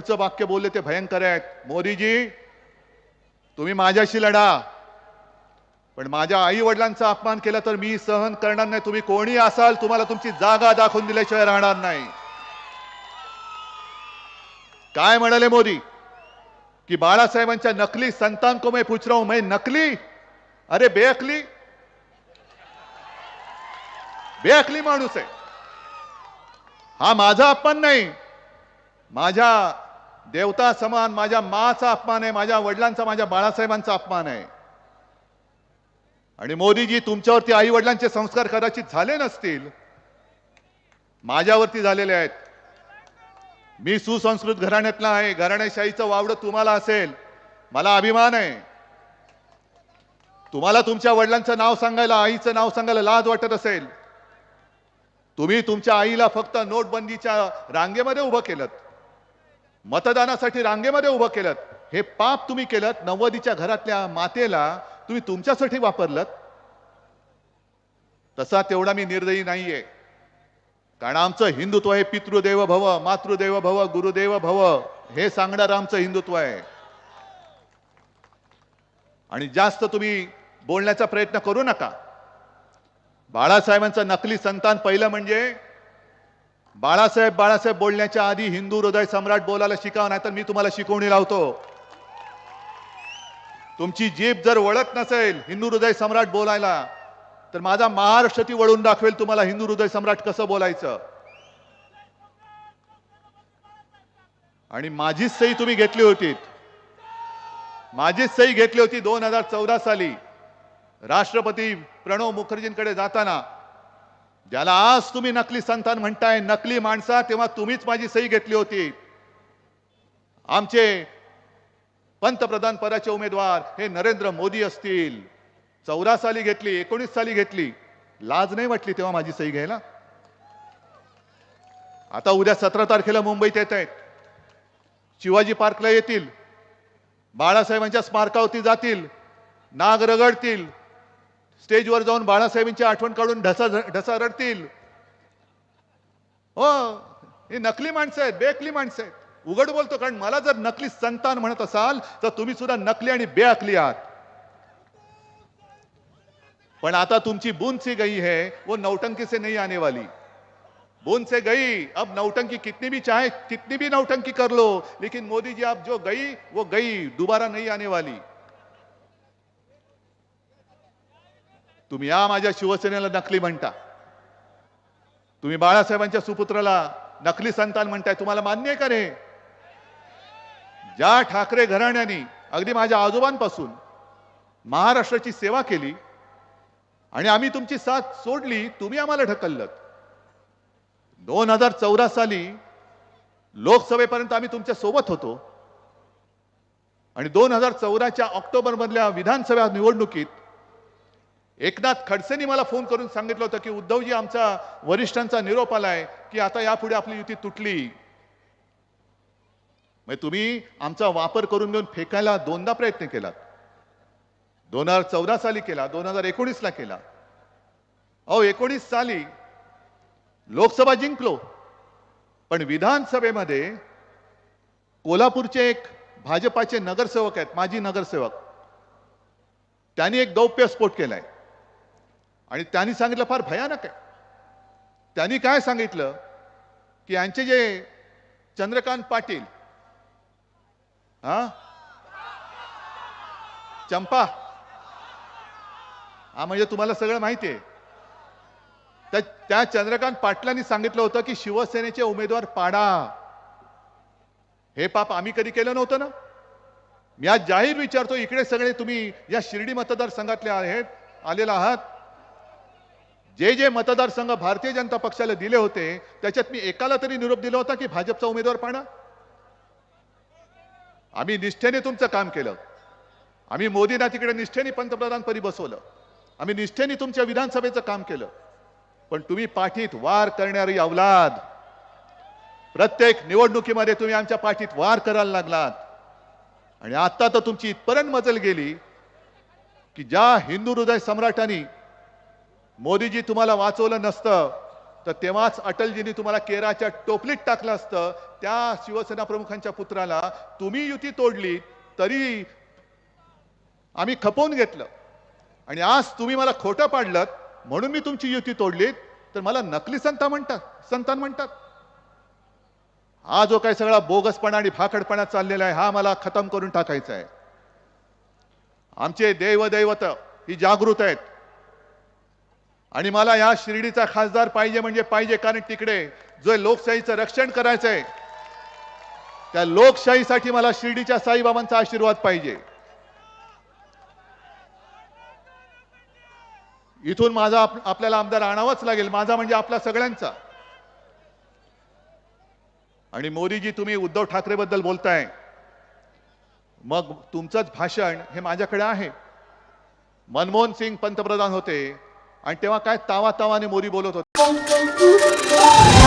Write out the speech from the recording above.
पुढचं वाक्य बोलले ते भयंकर आहेत. मोदीजी तुम्ही माझ्याशी लढा. पण माझ्या आई वडिलांचा अपमान केला तर मी सहन करणार नाही. तुम्ही कोणी असाल तुम्हाला तुमची जागा दाखवून दिल्याशिवाय राहणार नाही. काय म्हणाले मोदी? की बाळासाहेबांच्या नकली संतान को मैं पूछ रहा हूं मैं नकली? अरे बेअकली? बेअकली माणूस आहे. हा माझा अपमान नाही. माझ्या देवता समान माझ्या माचा अपमान आहे माझ्या वडिलांचा माझ्या बाळासाहेबांचा अपमान आहे. आणि मोदीजी तुमच्यावरती आई वडिलांचे संस्कार कदाचित झाले नसतील माझ्यावरती झालेले आहेत. मी सुसंस्कृत घराण्यातला आहे घराण्याशाहीचं वावडं तुम्हाला असेल मला अभिमान आहे. तुम्हाला तुमच्या वडिलांचं नाव सांगायला आईचं नाव सांगायला लाज वाटत असेल. तुम्ही तुमच्या आईला फक्त नोटबंदीच्या रांगेमध्ये उभं केलं मतदानासाठी रांगेमध्ये उभं केलं हे पाप तुम्ही केलं नव्वदीच्या घरातल्या मातेला तुम्ही तुमच्यासाठी वापरलं तसा तेवढा मी निर्दयी नाहीये. कारण आमचं हिंदुत्व हे पितृदेव भव मातृदेव भव गुरुदेव भव हे सांगणारं आमचं हिंदुत्व आहे. आणि जास्त तुम्ही बोलण्याचा प्रयत्न करू नका. बाळासाहेबांचं नकली संतान पहिलं म्हणजे बाळासाहेब बाळासाहेब बोलण्याच्या आधी हिंदू हृदय सम्राट बोलायला शिकाव नाही तर मी तुम्हाला शिकवणी लावतो. तुमची जीभ जर वळत नसेल हिंदू हृदय सम्राट बोलायला तर माझा महाराष्ट्र ती वळून दाखवेल तुम्हाला हिंदू हृदय सम्राट कसं बोलायचं. आणि माझीच सही तुम्ही घेतली होती माझीच सही घेतली होती दोन हजार चौदा साली. राष्ट्रपती प्रणव मुखर्जींकडे जाताना ज्याला आज तुम्ही नकली संतान म्हणताय नकली माणसा तेव्हा तुम्हीच माझी सही घेतली होती. आमचे पंतप्रधान पदाचे उमेदवार हे नरेंद्र मोदी असतील. चौदा साली घेतली एकोणीस साली घेतली. लाज नाही वाटली तेव्हा माझी सही घ्यायला? आता उद्या सतरा तारखेला मुंबईत येत आहेत. शिवाजी पार्कला येतील. बाळासाहेबांच्या स्मारकावरती जातील. नाग रगडतील. स्टेजवर जाऊन बाळासाहेबांची आठवण काढून ढसा ढसा रडतील. हो ही नकली माणसं आहेत बेअकली माणसं आहेत. उघड बोलतो कारण मला जर नकली संतान म्हणत असाल तर तुम्ही सुद्धा नकली आणि बेअकली आहात. पण आता तुमची बूंद सी गई है वो नौटंकी से नहीं आने वाली. बूंद से गई अब नौटंकी कितनी भी चाहे कितनी भी नौटंकी कर लो लेकिन मोदी जी आप जो गई वो गई दोबारा नहीं आने वाली. तुम्ही या माझ्या शिवसेनेला नकली म्हणता. तुम्ही बाळासाहेबांच्या सुपुत्राला नकली संतान म्हणताय तुम्हाला मान्य आहे का रे ज्या ठाकरे घराण्याने अगदी माझ्या आजोबांपासून महाराष्ट्राची सेवा केली आणि आम्ही तुमची साथ सोडली तुम्ही आम्हाला ढकललं दोन हजार चौदा साली लोकसभेपर्यंत आम्ही तुमच्यासोबत होतो. आणि दोन हजार चौदाच्या ऑक्टोबरमधल्या विधानसभा निवडणुकीत एकनाथ खडसेंनी मला फोन करून सांगितलं होतं की उद्धवजी आमचा वरिष्ठांचा निरोप आलाय की आता यापुढे आपली युती तुटली. म्हणजे तुम्ही आमचा वापर करून घेऊन फेकायला दोनदा प्रयत्न केलात. दोन हजार चौदा साली केला दोन हजार एकोणीसला केला. अहो एकोणीस साली लोकसभा जिंकलो पण विधानसभेमध्ये कोल्हापूरचे एक भाजपाचे नगरसेवक आहेत माजी नगरसेवक. त्यांनी एक गौप्यस्फोट केलाय. आणि त्यांनी सांगितलं फार भयानक आहे. त्यांनी काय सांगितलं? की यांचे जे चंद्रकांत पाटील हा? चंपा. हा म्हणजे तुम्हाला सगळं माहिती आहे. त्या त्या चंद्रकांत पाटलांनी सांगितलं होतं की शिवसेनेचे उमेदवार पाडा. हे पाप आम्ही कधी केलं नव्हतं ना? मी आज जाहीर विचारतो इकडे सगळे तुम्ही या शिर्डी मतदारसंघातले आहेत आलेला आहात. जे जे मतदारसंघ भारतीय जनता पक्षाला दिले होते त्याच्यात मी एकाला तरी निरोप दिला होता की भाजपचा उमेदवार पाडा? आम्ही निष्ठेने तुमचं काम केलं. आम्ही मोदींना तिकडे निष्ठेने पंतप्रधानपदी बसवलं. आम्ही निष्ठेने तुमच्या विधानसभेचं काम केलं. पण तुम्ही पाठीत वार करणारी अवलाद. प्रत्येक निवडणुकीमध्ये तुम्ही आमच्या पाठीत वार करायला लागलात. आणि आता तर तुमची इथपर्यंत मजल गेली की ज्या हिंदू हृदय सम्राटांनी मोदीजी तुम्हाला वाचवलं नसतं तर तेव्हाच अटलजींनी तुम्हाला केराच्या टोपलीत टाकलं असतं. त्या शिवसेना प्रमुखांच्या पुत्राला तुम्ही युती तोडली तरी आम्ही खपवून घेतलं. आणि आज तुम्ही मला खोटं पाडलं म्हणून मी तुमची युती तोडलीत तर मला नकली संत म्हणतात संतान म्हणतात. हा जो काही सगळा बोगसपणा आणि भाकडपणा चाललेला आहे हा मला खतम करून टाकायचा आहे. आमचे देवदैवत ही जागृत आहेत. आणि मला या शिर्डीचा खासदार पाहिजे म्हणजे पाहिजे कारण तिकडे जो लोकशाहीचं रक्षण करायचं आहे त्या लोकशाहीसाठी मला शिर्डीच्या साईबाबांचा आशीर्वाद पाहिजे. इथून माझा आपल्याला आमदार आणावाच लागेल माझा म्हणजे आपला सगळ्यांचा. आणि मोदीजी तुम्ही उद्धव ठाकरे बद्दल बोलताय. मग तुमचंच भाषण हे माझ्याकडे आहे. मनमोहन सिंग पंतप्रधान होते. आणि तेव्हा काय तावा तावाने मोरी बोलत होते.